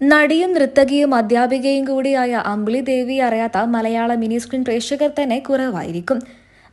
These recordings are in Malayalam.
നടിയും നൃത്തകിയും അധ്യാപികയും കൂടിയായ അമ്പിളി ദേവി അറിയാത്ത മലയാള മിനി സ്ക്രീൻ പ്രേക്ഷകർ തന്നെ കുറവായിരിക്കും.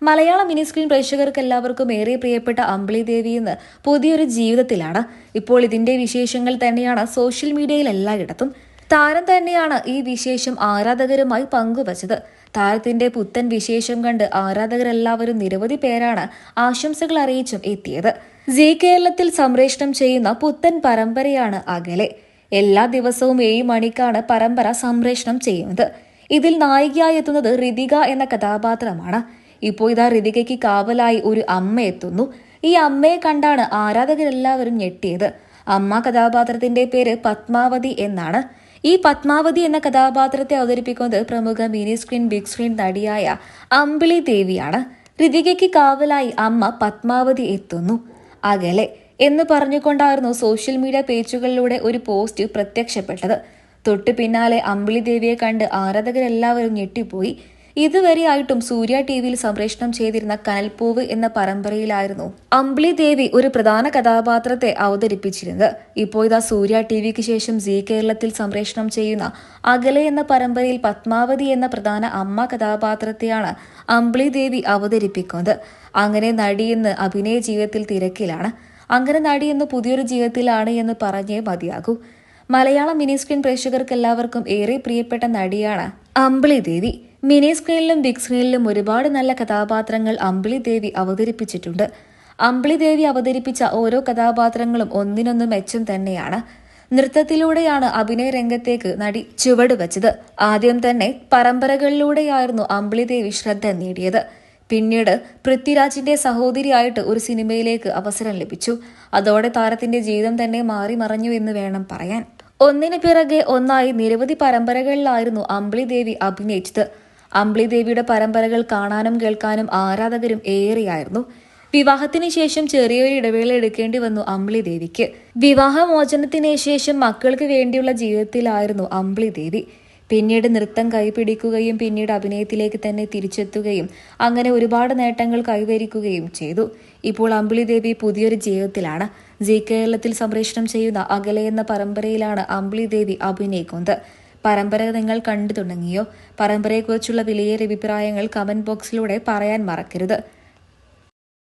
മലയാള മിനി സ്ക്രീൻ പ്രേക്ഷകർക്ക് എല്ലാവർക്കും ഏറെ പ്രിയപ്പെട്ട അമ്പിളി ദേവി ഇന്ന് പുതിയൊരു ജീവിതത്തിലാണ്. ഇപ്പോൾ ഇതിന്റെ വിശേഷങ്ങൾ തന്നെയാണ് സോഷ്യൽ മീഡിയയിൽ എല്ലായിടത്തും. താരം തന്നെയാണ് ഈ വിശേഷം ആരാധകരുമായി പങ്കുവച്ചത്. താരത്തിന്റെ പുത്തൻ വിശേഷം കണ്ട് ആരാധകരെല്ലാവരും നിരവധി പേരാണ് ആശംസകൾ അറിയിച്ചും എത്തിയത്. ജി കേരളത്തിൽ സംപ്രേഷണം ചെയ്യുന്ന പുത്തൻ പരമ്പരയാണ് അകലെ. എല്ലാ ദിവസവും ഏഴ് മണിക്കാണ് പരമ്പര സംപ്രേഷണം ചെയ്യുന്നത്. ഇതിൽ നായികയായി എത്തുന്നത് ഋതിക എന്ന കഥാപാത്രമാണ്. ഇപ്പോൾ ഇതാ ഋതികയ്ക്ക് കാവലായി ഒരു അമ്മ എത്തുന്നു. ഈ അമ്മയെ കണ്ടാണ് ആരാധകരെല്ലാവരും ഞെട്ടിയത്. അമ്മ കഥാപാത്രത്തിന്റെ പേര് പത്മാവതി എന്നാണ്. ഈ പത്മാവതി എന്ന കഥാപാത്രത്തെ അവതരിപ്പിക്കുന്നത് പ്രമുഖ മിനി സ്ക്രീൻ ബിഗ് സ്ക്രീൻ നടിയായ അമ്പിളി ദേവിയാണ്. ഋതികയ്ക്ക് കാവലായി അമ്മ പത്മാവതി എത്തുന്നു. അകലെ എന്ന് പറഞ്ഞുകൊണ്ടായിരുന്നു സോഷ്യൽ മീഡിയ പേജുകളിലൂടെ ഒരു പോസ്റ്റ് പ്രത്യക്ഷപ്പെട്ടത്. തൊട്ടു പിന്നാലെ അമ്പിളി ദേവിയെ കണ്ട് ആരാധകരെല്ലാവരും ഞെട്ടിപ്പോയി. ഇതുവരെയായിട്ടും സൂര്യ ടി വിയിൽ സംപ്രേഷണം ചെയ്തിരുന്ന കനൽപൂവ് എന്ന പരമ്പരയിലായിരുന്നു അമ്പിളി ദേവി ഒരു പ്രധാന കഥാപാത്രത്തെ അവതരിപ്പിച്ചിരുന്നത്. ഇപ്പോൾ ഇതാ സൂര്യ ടി വിക്ക് ശേഷം സി കേരളത്തിൽ സംപ്രേഷണം ചെയ്യുന്ന അകലെ എന്ന പരമ്പരയിൽ പത്മാവതി എന്ന പ്രധാന അമ്മ കഥാപാത്രത്തെയാണ് അമ്പിളി ദേവി അവതരിപ്പിക്കുന്നത്. അങ്ങനെ നടിയെന്ന് അഭിനയ ജീവിതത്തിൽ തിരക്കിലാണ്. അങ്ങനെ നടി ഇന്ന് പുതിയൊരു ജീവിതത്തിലാണ് എന്ന് പറഞ്ഞേ മതിയാകൂ. മലയാളം മിനി സ്ക്രീൻ പ്രേക്ഷകർക്ക് എല്ലാവർക്കും ഏറെ പ്രിയപ്പെട്ട നടിയാണ് അമ്പിളി ദേവി. മിനി സ്ക്രീനിലും ബിഗ് സ്ക്രീനിലും ഒരുപാട് നല്ല കഥാപാത്രങ്ങൾ അമ്പിളി ദേവി അവതരിപ്പിച്ചിട്ടുണ്ട്. അമ്പിളി ദേവി അവതരിപ്പിച്ച ഓരോ കഥാപാത്രങ്ങളും ഒന്നിനൊന്ന് മെച്ചം തന്നെയാണ്. നൃത്തത്തിലൂടെയാണ് അഭിനയ രംഗത്തേക്ക് നടി ചുവടുവച്ചത്. ആദ്യം തന്നെ പരമ്പരകളിലൂടെയായിരുന്നു അമ്പിളി ദേവി ശ്രദ്ധ നേടിയത്. പിന്നീട് പൃഥ്വിരാജിന്റെ സഹോദരിയായിട്ട് ഒരു സിനിമയിലേക്ക് അവസരം ലഭിച്ചു. അതോടെ താരത്തിന്റെ ജീവിതം തന്നെ മാറി മറഞ്ഞു എന്ന് വേണം പറയാൻ. ഒന്നിനു പിറകെ ഒന്നായി നിരവധി പരമ്പരകളിലായിരുന്നു അമ്പിളി ദേവി അഭിനയിച്ചത്. അമ്പിളി ദേവിയുടെ പരമ്പരകൾ കാണാനും കേൾക്കാനും ആരാധകരും ഏറെയായിരുന്നു. വിവാഹത്തിന് ശേഷം ചെറിയൊരു ഇടവേള എടുക്കേണ്ടി വന്നു അമ്പിളി ദേവിക്ക് വിവാഹമോചനത്തിന് ശേഷം മക്കൾക്ക് വേണ്ടിയുള്ള ജീവിതത്തിലായിരുന്നു അമ്പിളി ദേവി പിന്നീട് നൃത്തം കൈപിടിക്കുകയും പിന്നീട് അഭിനയത്തിലേക്ക് തന്നെ തിരിച്ചെത്തുകയും അങ്ങനെ ഒരുപാട് നേട്ടങ്ങൾ കൈവരിക്കുകയും ചെയ്തു. ഇപ്പോൾ അമ്പിളി ദേവി പുതിയൊരു ജീവിതത്തിലാണ്. ജി കേരളത്തിൽ സംപ്രേഷണം ചെയ്യുന്ന അകലെ എന്ന പരമ്പരയിലാണ് അമ്പിളി ദേവി അഭിനയിക്കുന്നത്. പരമ്പര നിങ്ങൾ കണ്ടു തുടങ്ങിയോ? പരമ്പരയെക്കുറിച്ചുള്ള വിലയേറിയ അഭിപ്രായങ്ങൾ കമന്റ് ബോക്സിലൂടെ പറയാൻ മറക്കരുത്.